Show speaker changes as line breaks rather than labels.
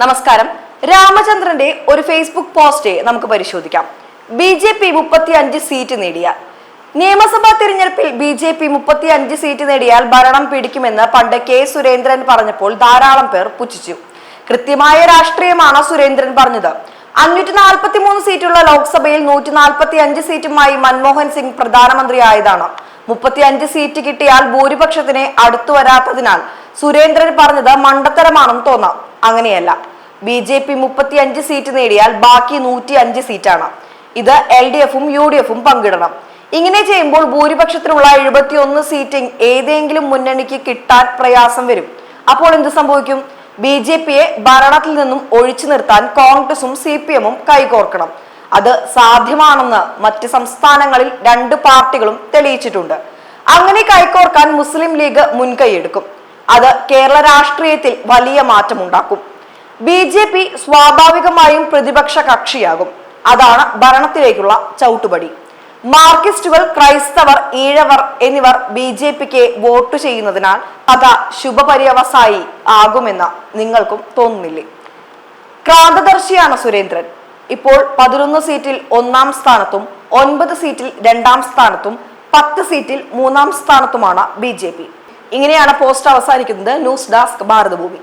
നമസ്കാരം. രാമചന്ദ്രന്റെ ഒരു Facebook post നമുക്ക് പരിശോധിക്കാം. ബി ജെ പി മുപ്പത്തി അഞ്ച് സീറ്റ് നേടിയ. നിയമസഭാ തിരഞ്ഞെടുപ്പിൽ ബി ജെ പി മുപ്പത്തി അഞ്ച് സീറ്റ് നേടിയാൽ ഭരണം പിടിക്കുമെന്ന് പണ്ട് കെ സുരേന്ദ്രൻ പറഞ്ഞപ്പോൾ ധാരാളം പേർ പുച്ഛിച്ചു. കൃത്യമായ രാഷ്ട്രീയമാണ് സുരേന്ദ്രൻ പറഞ്ഞത്. അഞ്ഞൂറ്റി നാൽപ്പത്തി മൂന്ന് സീറ്റുള്ള ലോക്സഭയിൽ നൂറ്റി നാൽപ്പത്തി അഞ്ച് സീറ്റുമായി മൻമോഹൻ സിംഗ് പ്രധാനമന്ത്രിയായതാണ്. മുപ്പത്തി അഞ്ച് സീറ്റ് കിട്ടിയാൽ ഭൂരിപക്ഷത്തിന് അടുത്തു വരാത്തതിനാൽ സുരേന്ദ്രൻ പറഞ്ഞത് മണ്ടത്തരമാണെന്ന് തോന്നാം. അങ്ങനെയല്ല. ബി ജെ പി മുപ്പത്തി അഞ്ച് സീറ്റ് നേടിയാൽ ബാക്കി നൂറ്റി അഞ്ച് സീറ്റാണ്. ഇത് എൽ ഡി എഫും യു ഡി എഫും പങ്കിടണം. ഇങ്ങനെ ചെയ്യുമ്പോൾ ഭൂരിപക്ഷത്തിനുള്ള എഴുപത്തിയൊന്ന് സീറ്റ് ഏതെങ്കിലും മുന്നണിക്ക് കിട്ടാൻ പ്രയാസം വരും. അപ്പോൾ എന്ത് സംഭവിക്കും? ബി ജെ പിയെ ഭരണത്തിൽ നിന്നും ഒഴിച്ചു നിർത്താൻ കോൺഗ്രസും സി പി എമ്മും കൈകോർക്കണം. അത് സാധ്യമാണെന്ന് മറ്റ് സംസ്ഥാനങ്ങളിൽ രണ്ട് പാർട്ടികളും തെളിയിച്ചിട്ടുണ്ട്. അങ്ങനെ കൈകോർക്കാൻ മുസ്ലിം ലീഗ് മുൻകൈയെടുക്കും. അത് കേരള രാഷ്ട്രീയത്തിൽ വലിയ മാറ്റമുണ്ടാക്കും. ബി ജെ പി സ്വാഭാവികമായും പ്രതിപക്ഷ കക്ഷിയാകും. അതാണ് ഭരണത്തിലേക്കുള്ള ചവിട്ടുപടി. മാർക്കിസ്റ്റുകൾ ക്രൈസ്തവർ ഈഴവർ എന്നിവർ ബി ജെ പിക്ക് വോട്ട് ചെയ്യുന്നതിനാൽ കഥ ശുഭപര്യവസായി ആകുമെന്ന് നിങ്ങൾക്കും തോന്നുന്നില്ലേ? ക്രാന്തദർശിയാണ് സുരേന്ദ്രൻ. ഇപ്പോൾ പതിനൊന്ന് സീറ്റിൽ ഒന്നാം സ്ഥാനത്തും ഒൻപത് സീറ്റിൽ രണ്ടാം സ്ഥാനത്തും പത്ത് സീറ്റിൽ മൂന്നാം സ്ഥാനത്തുമാണ് ബി ജെ പി. ഇങ്ങനെയാണ് പോസ്റ്റ് അവസാനിക്കുന്നത്. News desk Bharathabhoomi.